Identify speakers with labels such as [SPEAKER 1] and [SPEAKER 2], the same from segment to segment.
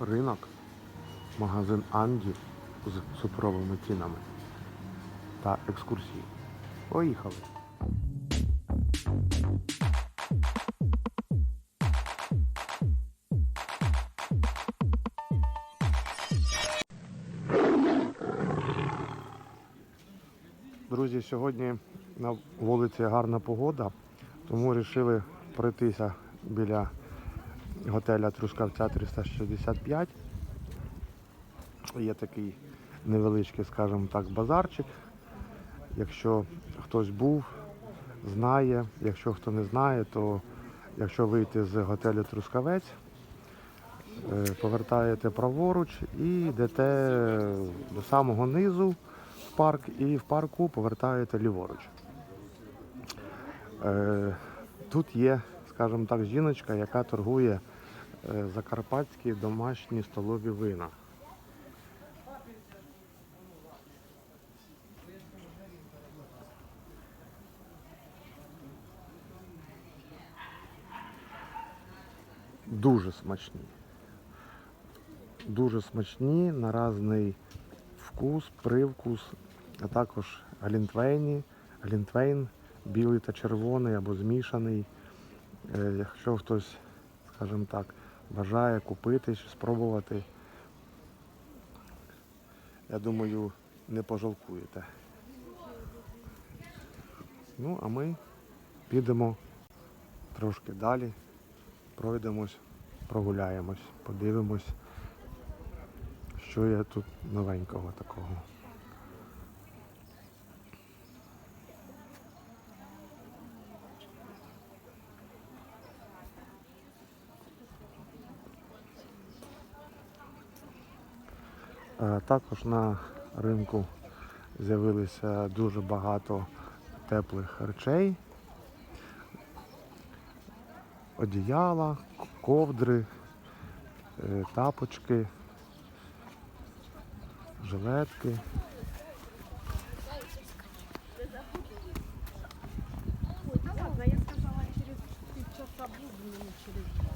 [SPEAKER 1] ринок, магазин Анді з супровими цінами та екскурсії. Поїхали! Друзі, сьогодні на вулиці гарна погода, тому вирішили пройтися біля готеля Трускавця 365. Є такий невеличкий, скажімо так, базарчик. Якщо хтось був, знає. Якщо хто не знає, то якщо вийти з готелю Трускавець, е, повертаєте праворуч і йдете до самого низу в парк, і в парку повертаєте ліворуч. Е, Тут є, скажімо так, жіночка, яка торгує закарпатські домашні столові вина. Дуже смачні. Дуже смачні, на різний вкус, привкус, а також глінтвейні, глінтвейн білий та червоний або змішаний. Е, Якщо хтось, скажімо так, бажає купити, спробувати, я думаю, не пожалкуєте. Ну, а ми підемо трошки далі, пройдемось, прогуляємось, подивимось, що є тут новенького такого. Також на ринку з'явилося дуже багато теплих речей. Одіяла, ковдри, е, тапочки, жилетки.
[SPEAKER 2] Я сказала через часа буду, не через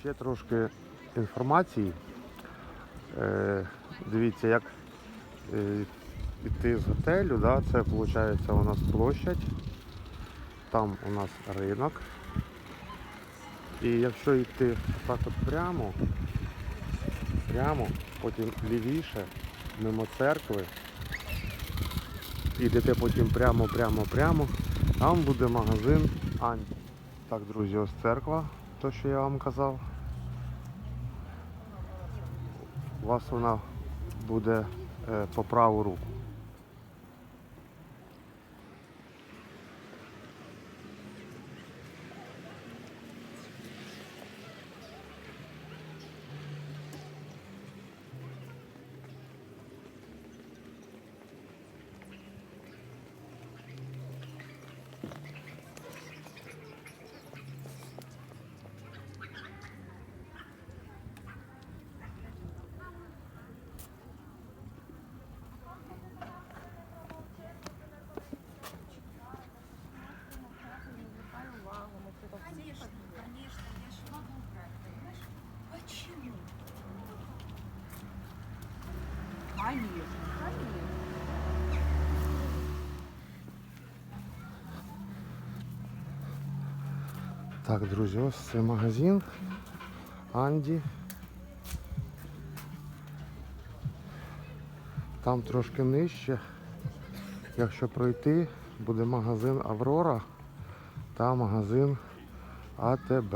[SPEAKER 1] Ще трошки інформації. Е, дивіться, як е, йти з готелю, да, це виходить у нас площадь, там у нас ринок. І якщо йти так от прямо, прямо, потім лівіше, мимо церкви, йдете потім прямо, прямо, прямо, там буде магазин Ань. Так, друзі, ось церква, то що я вам казав. У вас вона буде е, по праву руку.
[SPEAKER 2] Конечно, конечно.
[SPEAKER 1] Так, друзі, ось це магазин Анді. Там трошки нижче. Якщо пройти, буде магазин Аврора та магазин АТБ.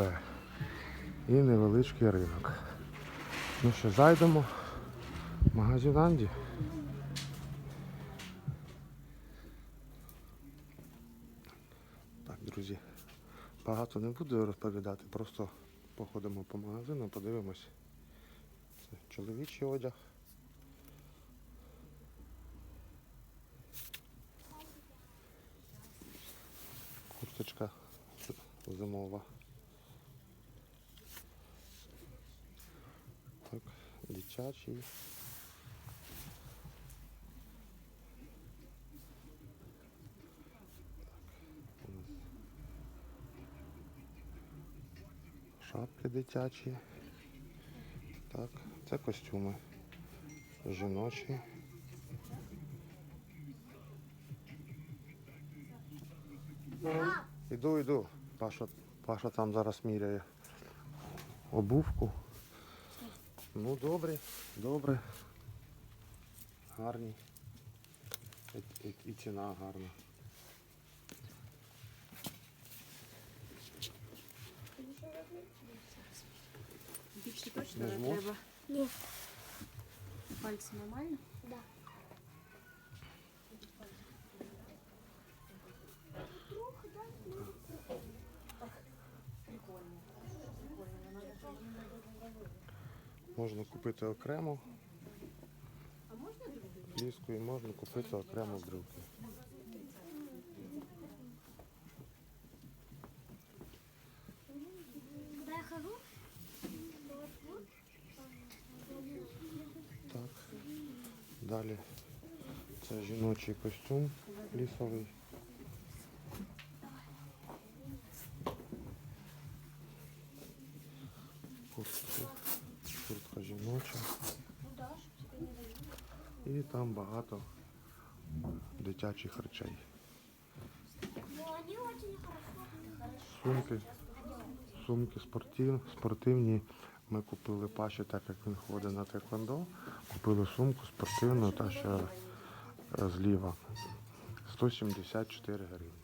[SPEAKER 1] І невеличкий ринок. Ну що, зайдемо. Магазин Анді. Так, друзі. Багато не буду розповідати, просто походимо по магазину, подивимось. Це чоловічий одяг. Курточка зимова. Так, дитячий. Шапки дитячі. Так, це костюми жіночі. Іду, іду. Паша, Паша там зараз міряє обувку. Ну, добре, добре. Гарні. І, і, і ціна гарна.
[SPEAKER 2] Більше точно
[SPEAKER 1] Не
[SPEAKER 2] треба.
[SPEAKER 3] Ні.
[SPEAKER 2] Пальці нормально?
[SPEAKER 3] Да.
[SPEAKER 1] Можна купити окремо.
[SPEAKER 2] А можна
[SPEAKER 1] і можна купити окремо брюки.
[SPEAKER 3] Куда я хожу?
[SPEAKER 1] Так. Далі це жіночий костюм лісовий. Куртка, куртка жіноча. І там багато дитячих речей. Сумки, сумки спортив, спортивні. Ми купили Паші, так як він ходить на теквондо. Купили сумку спортивну та ще е, зліва. 174 гривні.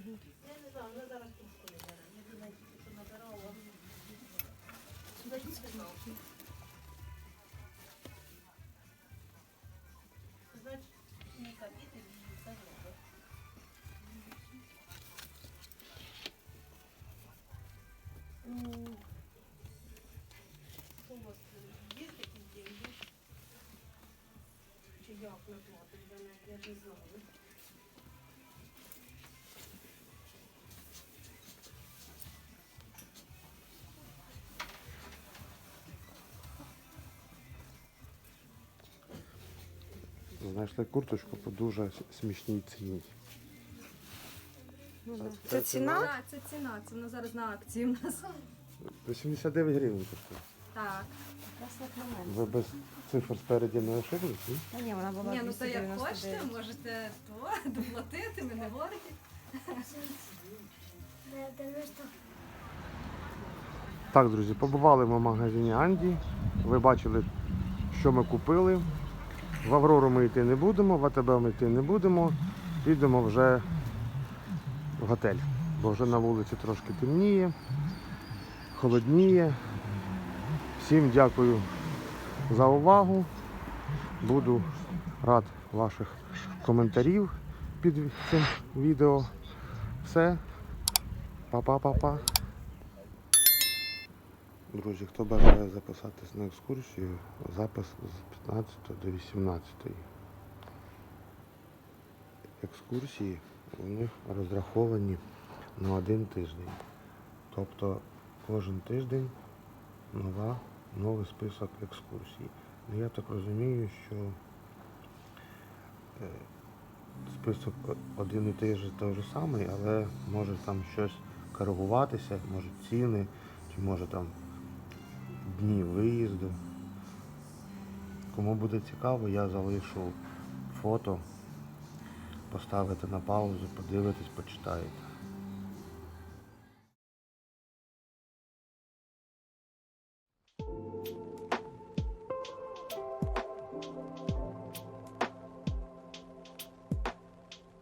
[SPEAKER 2] Угу. Я не знаю, вона зараз трубку не бере. Я думаю, що набирала. Сюди сказав. Значить, не капіти, він не казав. У вас є такі деньги? Чи як наплатить за них? Я не знаю.
[SPEAKER 1] Знайшли курточку по дуже смішній ціні.
[SPEAKER 2] Це ціна? Так, це ціна. Це вона зараз на акції у нас.
[SPEAKER 1] 89 гривень коштує.
[SPEAKER 2] Так.
[SPEAKER 1] Ви без цифр спереді не ошиблись? ні?
[SPEAKER 4] Та ні, вона була
[SPEAKER 2] Ні, ну то як
[SPEAKER 4] 299.
[SPEAKER 2] хочете, можете то, доплатити, ми не
[SPEAKER 3] что?
[SPEAKER 1] Так, друзі, побували ми в магазині Анді. Ви бачили, що ми купили. В Аврору ми йти не будемо, в АТБ ми йти не будемо. Підемо вже в готель. Бо вже на вулиці трошки темніє, холодніє. Всім дякую за увагу. Буду рад ваших коментарів під цим відео. Все. Па-па-па-па. Друзі, хто бажає записатись на екскурсію, запис з 15 до 18. Екскурсії у них розраховані на один тиждень. Тобто кожен тиждень нова, новий список екскурсій. Ну, Я так розумію, що е, список один і той же, той же самий, але може там щось коригуватися, може ціни, чи може там дні виїзду. Кому буде цікаво, я залишу фото, поставите на паузу, подивитесь, почитаєте.